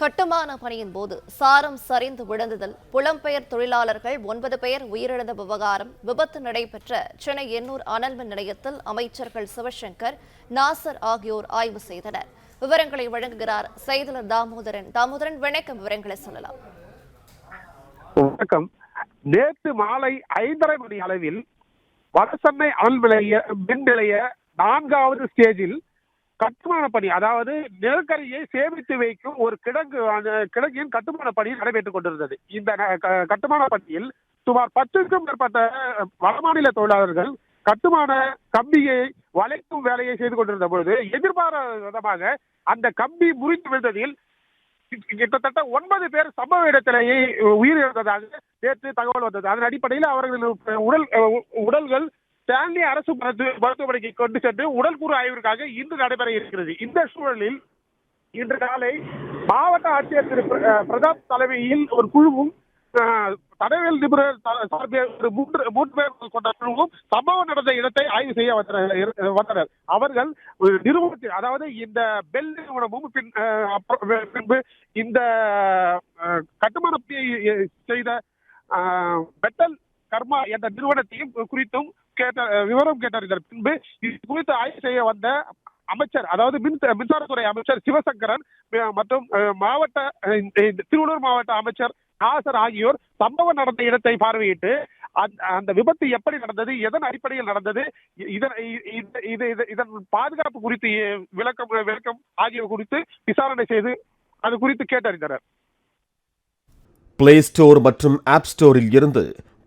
கட்டுமான பணியின் போது சாரம் சரிந்து விழுந்ததில் புலம்பெயர் தொழிலாளர்கள் ஒன்பது பேர் உயிரிழந்த விவகாரம் விபத்து நடைபெற்ற சென்னை எண்ணூர் அனல்மின் நிலையத்தில் அமைச்சர்கள் சிவசங்கர் நாசர் ஆகியோர் ஆய்வு செய்தனர். விவரங்களை வழங்குகிறார் செய்தலர் தாமோதரன். தாமோதரன் வணக்கம். விவரங்களை சொல்லலாம். வணக்கம். நேற்று மாலை ஐந்தரை மணி அளவில் வடசென்னை அனல் நிலைய மின் நிலைய நான்காவது ஸ்டேஜில் கட்டுமான பணி அதாவது நிலக்கரியை சேமித்து வைக்கும் ஒரு கிடங்கு அந்த கிடங்கின் கட்டுமான பணி நடைபெற்றுக் கொண்டிருந்தது. இந்த க- கட்டுமான பணியில் சுமார் பத்துக்கும் மேற்பட்ட வடமாநில தொழிலாளர்கள் கட்டுமான கம்பியை வளைக்கும் வேலையை செய்து கொண்டிருந்த பொழுது எதிர்பாராத விதமாக அந்த கம்பி முறிந்து விழுந்ததில் கிட்டத்தட்ட ஒன்பது பேர் சம்பவ இடத்திலேயே உயிரிழந்ததாக நேற்று தகவல் வந்தது. அதன் அடிப்படையில் அவர்கள் உடல் உடல்கள் ஸ்டான்லி அரசு மருத்துவமனைக்கு கொண்டு சென்று உடல்கூறு ஆய்விற்காக இன்று நடைபெற இருக்கிறது. இந்த சூழலில் இன்று காலை மாவட்ட ஆட்சியர் திரு பிரதாப் தலைமையில் ஒரு குழுவும் தடவியல் நிபுணர் சார்பில் ஒரு மூன்று மூன்று பேர் கொண்ட குழுவும் சம்பவம் நடந்த இடத்தை ஆய்வு செய்ய வந்தனர் அவர்கள் நிறுவனத்தில் அதாவது இந்த பெல் நிறுவனமும் பின் பின்பு இந்த கட்டுமானத்தை செய்த பெட்டல் கர்மா என்ற நிறுவனத்தையும் குறித்தும் கேட்ட விவரம் கேட்டறிந்தார் பின்பு இது குறித்து ஆய்வு செய்ய வந்த அமைச்சர் அதாவது மின் மின்சாரத்துறை அமைச்சர் சிவசங்கரன் மற்றும் மாவட்ட திருவள்ளூர் மாவட்ட அமைச்சர் நாசர் ஆகியோர் சம்பவம் நடந்த இடத்தை பார்வையிட்டு அந்த- விபத்து எப்படி நடந்தது எதன் அடிப்படையில் நடந்தது இதன் இது- இதன் பாதுகாப்பு குறித்து விளக்கம் விளக்கம் ஆகியவை குறித்து விசாரணை செய்து அது குறித்து கேட்டறிந்தனர். பிளே ஸ்டோர் மற்றும் ஆப் ஸ்டோரில் இருந்து